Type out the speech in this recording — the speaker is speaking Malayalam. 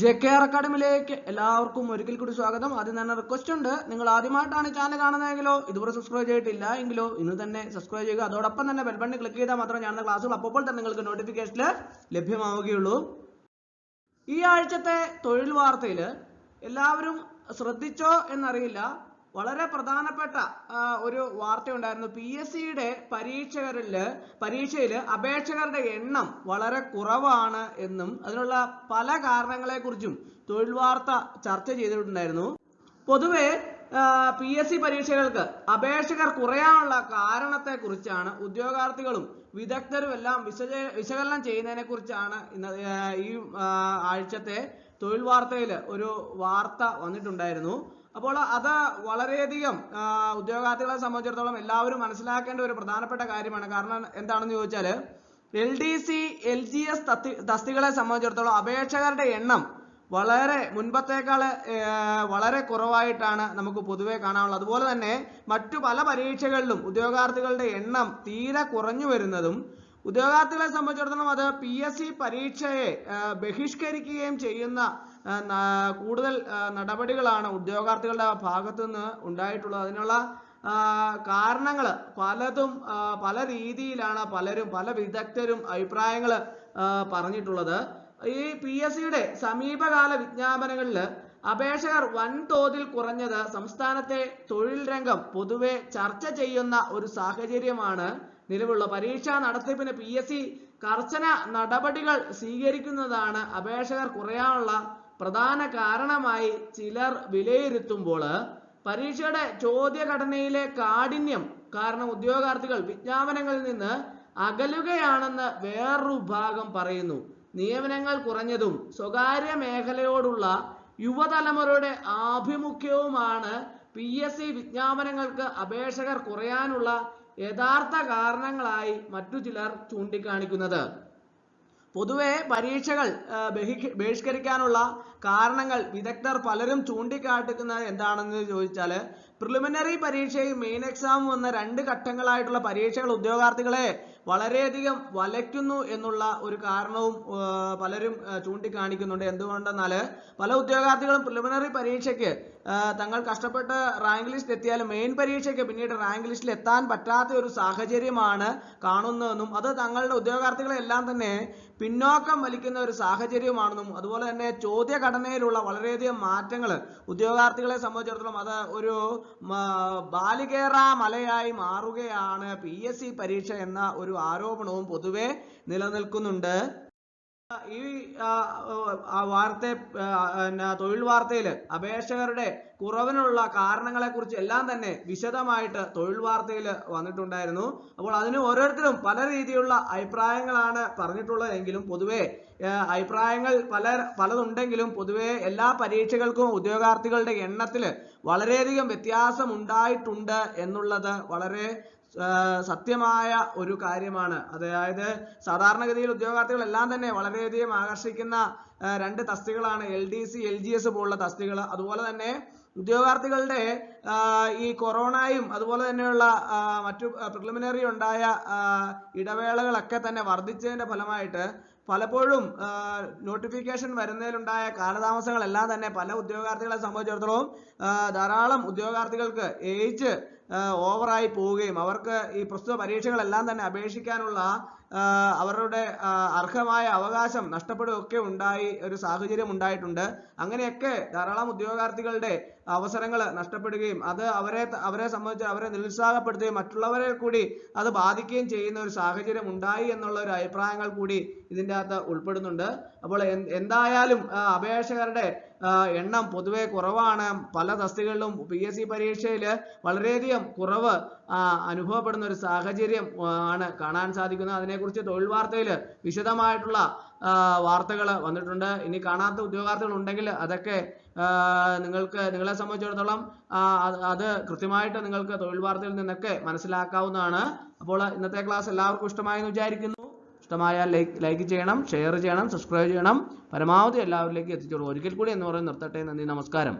ജെ കെ ആർ അക്കാഡമിയിലേക്ക് എല്ലാവർക്കും ഒരിക്കൽ കൂടി സ്വാഗതം. ആദ്യം തന്നെ റിക്വസ്റ്റ് ഉണ്ട്. നിങ്ങൾ ആദ്യമായിട്ടാണ് ചാനൽ കാണുന്നതെങ്കിലോ ഇതുവരെ സബ്സ്ക്രൈബ് ചെയ്തിട്ടില്ല എങ്കിലോ ഇന്ന് തന്നെ സബ്സ്ക്രൈബ് ചെയ്യുക. അതോടൊപ്പം തന്നെ ബെൽ ബട്ടൺ ക്ലിക്ക് ചെയ്താൽ മാത്രമേ ഞാൻ ക്ലാസ്സുകൾ അപ്പോൾ തന്നെ നിങ്ങൾക്ക് നോട്ടിഫിക്കേഷനിൽ ലഭ്യമാവുകയുള്ളൂ. ഈ ആഴ്ചത്തെ തൊഴിൽ വാർത്തയിൽ എല്ലാവരും ശ്രദ്ധിച്ചോ എന്നറിയില്ല. വളരെ പ്രധാനപ്പെട്ട ഒരു വാർത്തയുണ്ടായിരുന്നു. പി എസ് സിയുടെ പരീക്ഷകരിൽ പരീക്ഷയിൽ അപേക്ഷകരുടെ എണ്ണം വളരെ കുറവാണ് എന്നും അതിനുള്ള പല കാരണങ്ങളെക്കുറിച്ചും തൊഴിൽ വാർത്ത ചർച്ച ചെയ്തിട്ടുണ്ടായിരുന്നു. പൊതുവെ പി എസ് സി പരീക്ഷകൾക്ക് അപേക്ഷകർ കുറയാനുള്ള കാരണത്തെക്കുറിച്ചാണ് ഉദ്യോഗാർത്ഥികളും വിദഗ്ധരും എല്ലാം വിശദ വിശകലനം ചെയ്യുന്നതിനെ കുറിച്ചാണ് ഇന്ന് ഈ ആഴ്ചത്തെ തൊഴിൽ വാർത്തയിൽ ഒരു വാർത്ത വന്നിട്ടുണ്ടായിരുന്നു. അപ്പോൾ അത് വളരെയധികം ഉദ്യോഗാർത്ഥികളെ സംബന്ധിച്ചിടത്തോളം എല്ലാവരും മനസ്സിലാക്കേണ്ട ഒരു പ്രധാനപ്പെട്ട കാര്യമാണ്. കാരണം എന്താണെന്ന് ചോദിച്ചാൽ L D C L G S തസ്തികളെ സംബന്ധിച്ചിടത്തോളം അപേക്ഷകരുടെ എണ്ണം വളരെ മുൻപത്തേക്കാൾ വളരെ കുറവായിട്ടാണ് നമുക്ക് പൊതുവെ കാണാനുള്ളത്. അതുപോലെ തന്നെ മറ്റു പല പരീക്ഷകളിലും ഉദ്യോഗാർത്ഥികളുടെ എണ്ണം തീരെ കുറഞ്ഞു വരുന്നതും ഉദ്യോഗാർത്ഥികളെ സംബന്ധിച്ചിടത്തോളം അത് പി എസ് സി പരീക്ഷയെ ബഹിഷ്കരിക്കുകയും ചെയ്യുന്ന കൂടുതൽ നടപടികളാണ് ഉദ്യോഗാർത്ഥികളുടെ ഭാഗത്തു നിന്ന് ഉണ്ടായിട്ടുള്ളത്. അതിനുള്ള കാരണങ്ങൾ പലതും പല രീതിയിലാണ് പലരും പല വിദഗ്ധരും അഭിപ്രായങ്ങൾ പറഞ്ഞിട്ടുള്ളത്. ഈ പി എസ് സിയുടെ സമീപകാല വിജ്ഞാപനങ്ങളിൽ അപേക്ഷകർ വൻതോതിൽ കുറഞ്ഞത് സംസ്ഥാനത്തെ തൊഴിൽ രംഗം പൊതുവെ ചർച്ച ചെയ്യുന്ന ഒരു സാഹചര്യമാണ് നിലവിലുള്ള പരീക്ഷാ നടത്തിപ്പിന് പി എസ് സി കർശന നടപടികൾ സ്വീകരിക്കുന്നതാണ് അപേക്ഷകർ കുറയാനുള്ള പ്രധാന കാരണമായി ചിലർ വിലയിരുത്തുമ്പോൾ പരീക്ഷയുടെ ചോദ്യഘടനയിലെ കാഠിന്യം കാരണം ഉദ്യോഗാർത്ഥികൾ വിജ്ഞാപനങ്ങളിൽ നിന്ന് അകലുകയാണെന്ന് വേറൊരു ഭാഗം പറയുന്നു. നിയമനങ്ങൾ കുറഞ്ഞതും സ്വകാര്യ മേഖലയോടുള്ള യുവതലമുറയുടെ ആഭിമുഖ്യവുമാണ് പി എസ് സി വിജ്ഞാപനങ്ങൾക്ക് അപേക്ഷകർ കുറയാനുള്ള യഥാർത്ഥ കാരണങ്ങളായി മറ്റു ചിലർ ചൂണ്ടിക്കാണിക്കുന്നത്. പൊതുവെ പരീക്ഷകൾ ബഹിഷ്കരിക്കാനുള്ള കാരണങ്ങൾ വിദഗ്ധർ പലരും ചൂണ്ടിക്കാട്ടുന്നത് എന്താണെന്ന് ചോദിച്ചാൽ പ്രിലിമിനറി പരീക്ഷയും മെയിൻ എക്സാമും എന്ന രണ്ട് ഘട്ടങ്ങളായിട്ടുള്ള പരീക്ഷകൾ ഉദ്യോഗാർത്ഥികളെ വളരെയധികം വലയ്ക്കുന്നു എന്നുള്ള ഒരു കാരണവും പലരും ചൂണ്ടിക്കാണിക്കുന്നുണ്ട്. എന്തുകൊണ്ടെന്നാൽ പല ഉദ്യോഗാർത്ഥികളും പ്രിലിമിനറി പരീക്ഷയ്ക്ക് തങ്ങൾ കഷ്ടപ്പെട്ട് റാങ്ക് ലിസ്റ്റ് എത്തിയാൽ മെയിൻ പരീക്ഷയ്ക്ക് പിന്നീട് റാങ്ക് ലിസ്റ്റിൽ എത്താൻ പറ്റാത്ത ഒരു സാഹചര്യമാണ് കാണുന്നതെന്നും അത് തങ്ങളുടെ ഉദ്യോഗാർത്ഥികളെ എല്ലാം തന്നെ പിന്നോക്കം വലിക്കുന്ന ഒരു സാഹചര്യമാണെന്നും അതുപോലെ തന്നെ ചോദ്യഘടനയിലുള്ള വളരെയധികം മാറ്റങ്ങൾ ഉദ്യോഗാർത്ഥികളെ സംബന്ധിച്ചിടത്തോളം അത് ഒരു ബാലികേറ മലയായി മാറുകയാണ്. പി എസ് സി പരീക്ഷ എന്ന ഒരു ആരോപണവും പൊതുവെ നിലനിൽക്കുന്നുണ്ട്. ഈ വാർത്ത തൊഴിൽ വാർത്തയിൽ അപേക്ഷകരുടെ കുറവിനുള്ള കാരണങ്ങളെ കുറിച്ച് എല്ലാം തന്നെ വിശദമായിട്ട് തൊഴിൽ വാർത്തയിൽ വന്നിട്ടുണ്ടായിരുന്നു. അപ്പോൾ അതിന് ഓരോരുത്തരും പല രീതിയിലുള്ള അഭിപ്രായങ്ങളാണ് പറഞ്ഞിട്ടുള്ളതെങ്കിലും പൊതുവെ അഭിപ്രായങ്ങൾ പല പലതുണ്ടെങ്കിലും പൊതുവെ എല്ലാ പരീക്ഷകൾക്കും ഉദ്യോഗാർത്ഥികളുടെ എണ്ണത്തിൽ വളരെയധികം വ്യത്യാസം ഉണ്ടായിട്ടുണ്ട് എന്നുള്ളത് വളരെ സത്യമായ ഒരു കാര്യമാണ്. അതായത് സാധാരണഗതിയിൽ ഉദ്യോഗാർത്ഥികൾ എല്ലാം തന്നെ വളരെയധികം ആകർഷിക്കുന്ന രണ്ട് തസ്തികളാണ്. L D C L G S പോലുള്ള തസ്തികൾ അതുപോലെ തന്നെ ഉദ്യോഗാർത്ഥികളുടെ ഈ കൊറോണയും അതുപോലെ തന്നെയുള്ള മറ്റു പ്രിലിമിനറി ഉണ്ടായ ഇടവേളകളൊക്കെ തന്നെ വർദ്ധിച്ചതിന്റെ ഫലമായിട്ട് പലപ്പോഴും നോട്ടിഫിക്കേഷൻ വരുന്നതിലുണ്ടായ കാലതാമസങ്ങളെല്ലാം തന്നെ പല ഉദ്യോഗാർത്ഥികളെ സംബന്ധിച്ചിടത്തോളം ധാരാളം ഉദ്യോഗാർത്ഥികൾക്ക് ഏജ് ഓവറായി പോവുകയും അവർക്ക് ഈ പ്രസ്തുത പരീക്ഷകളെല്ലാം തന്നെ അപേക്ഷിക്കാനുള്ള അവരുടെ അർഹമായ അവകാശം നഷ്ടപ്പെടുകയൊക്കെ ഉണ്ടായി ഒരു സാഹചര്യം ഉണ്ടായിട്ടുണ്ട്. അങ്ങനെയൊക്കെ ധാരാളം ഉദ്യോഗാർത്ഥികളുടെ അവസരങ്ങൾ നഷ്ടപ്പെടുകയും അത് അവരെ അവരെ സംബന്ധിച്ച് അവരെ നിരുത്സാഹപ്പെടുത്തുകയും മറ്റുള്ളവരെ കൂടി അത് ബാധിക്കുകയും ചെയ്യുന്ന ഒരു സാഹചര്യം ഉണ്ടായി എന്നുള്ള ഒരു അഭിപ്രായങ്ങൾ കൂടി ഇതിന്റെ അകത്ത് ഉൾപ്പെടുന്നുണ്ട്. അപ്പോൾ എന്ത് എന്തായാലും അപേക്ഷകരുടെ എണ്ണം പൊതുവെ കുറവാണ്. പല തസ്തികളിലും പി എസ് സി പരീക്ഷയിൽ വളരെയധികം കുറവ് അനുഭവപ്പെടുന്ന ഒരു സാഹചര്യം ആണ് കാണാൻ സാധിക്കുന്നത്. അതിനെക്കുറിച്ച് തൊഴിൽ വാർത്തയിൽ വിശദമായിട്ടുള്ള വാർത്തകൾ വന്നിട്ടുണ്ട്. ഇനി കാണാത്ത ഉദ്യോഗാർത്ഥികൾ ഉണ്ടെങ്കിൽ അതൊക്കെ നിങ്ങൾക്ക് നിങ്ങളെ സംബന്ധിച്ചിടത്തോളം അത് കൃത്യമായിട്ട് നിങ്ങൾക്ക് തൊഴിൽ വാർത്തയിൽ നിന്നൊക്കെ മനസ്സിലാക്കാവുന്നതാണ്. അപ്പോൾ ഇന്നത്തെ ക്ലാസ് എല്ലാവർക്കും ഇഷ്ടമായെന്ന് വിചാരിക്കുന്നു. ഇഷ്ടമായാൽ ലൈക്ക് ലൈക്ക് ചെയ്യണം ഷെയർ ചെയ്യണം സബ്സ്ക്രൈബ് ചെയ്യണം. പരമാവധി എല്ലാവരിലേക്കും എത്തിച്ചോളൂ. ഒരിക്കൽ കൂടി എന്ന് പറയുന്നത് നിർത്തട്ടെ. നന്ദി നമസ്കാരം.